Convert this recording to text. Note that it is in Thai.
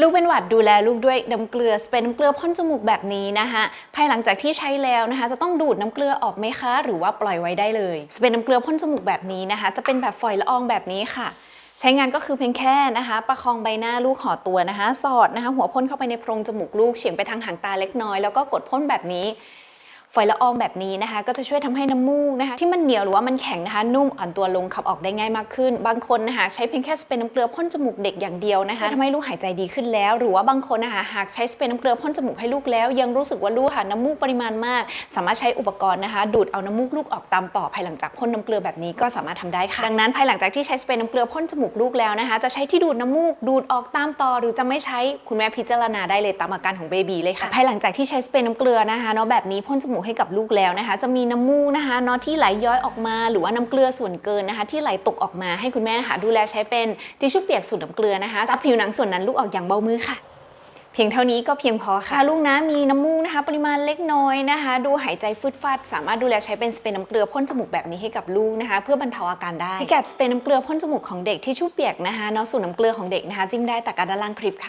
ลูกเป็นหวัดดูแลลูกด้วยน้ำเกลือสเปรย์น้ำเกลือพ่นจมูกแบบนี้นะคะภายหลังจากที่ใช้แล้วนะคะ จะต้องดูดน้ำเกลือออกไหมคะ หรือว่าปล่อยไว้ได้เลยสเปรย์น้ำเกลือพ่นจมูกแบบนี้นะคะ จะเป็นแบบฝอยละอองแบบนี้ค่ะ ใช้งานก็คือเพียงแค่นะคะ ประคองใบหน้าลูกห่อตัวนะคะ สอดนะคะ หัวพ่นเข้าไปในโพรงจมูกลูกเฉียงไปทางหางตาเล็กน้อยแล้วก็กดพ่นแบบนี้ ฝอยละอองแบบนี้นะคะ ก็จะช่วยทำให้น้ำมูกนะคะ ที่มันเหนียวหรือว่ามันแข็งนะคะ นุ่มอ่อนตัวลงขับออกได้ง่ายมากขึ้น บางคนนะคะ ใช้เพียงแค่สเปรย์น้ำเกลือพ่นจมูกเด็กอย่างเดียวนะคะทำให้ลูกหายใจดีขึ้นแล้ว หรือว่าบางคนนะคะหากใช้สเปรย์น้ำเกลือพ่นจมูกให้ลูกแล้ว ยังรู้สึกว่าลูกค่ะน้ำมูกปริมาณมาก สามารถใช้อุปกรณ์นะคะ ดูดเอาน้ำมูกลูกออกตามต่อภายหลังจากพ่นน้ำเกลือแบบนี้ก็สามารถทำได้ค่ะดังนั้นภายหลังจากที่ใช้สเปรย์น้ำเกลือพ่นจมูกลูกแล้วนะคะ จะใช้ที่ดูดน้ำมูกดูดออกตามต่อ หรือจะไม่ใช้คุณแม่พิจารณาได้เลยตามอาการของเบบีเลยค่ะภายหลังจากที่ใช้สเปรย์น้ำเกลือนะคะเนาะแบบนี้พ่นจมูกให้กับลูกแล้วนะคะ จะมีน้ำมูกนะคะเนาะที่ไหลย้อยออกมา หรือว่าน้ำเกลือส่วนเกินนะคะ ที่ไหลตกออกมาให้คุณแม่นะคะดูแลใช้เป็นทิชชู่เปียกสูตรน้ำเกลือนะคะซับผิวหนังส่วนนั้นลูกออกอย่างเบามือค่ะเพียงเท่านี้ก็เพียงพอค่ะถ้าลูกนะมีน้ำมูกนะคะ ปริมาณเล็กน้อยนะคะ ดูหายใจฟืดฟัดสามารถดูแลใช้เป็นสเปรย์น้ำเกลือพ่นจมูกแบบนี้ให้กับลูกนะคะ เพื่อบรรเทาอาการได้พิกัดสเปรย์น้ำเกลือพ่นจมูกของเด็กที่ชู่เปียกนะคะเนาะสูตรน้ำเกลือของเด็กนะคะ จิ้มได้แต่การด้านล่างคลิปค่ะ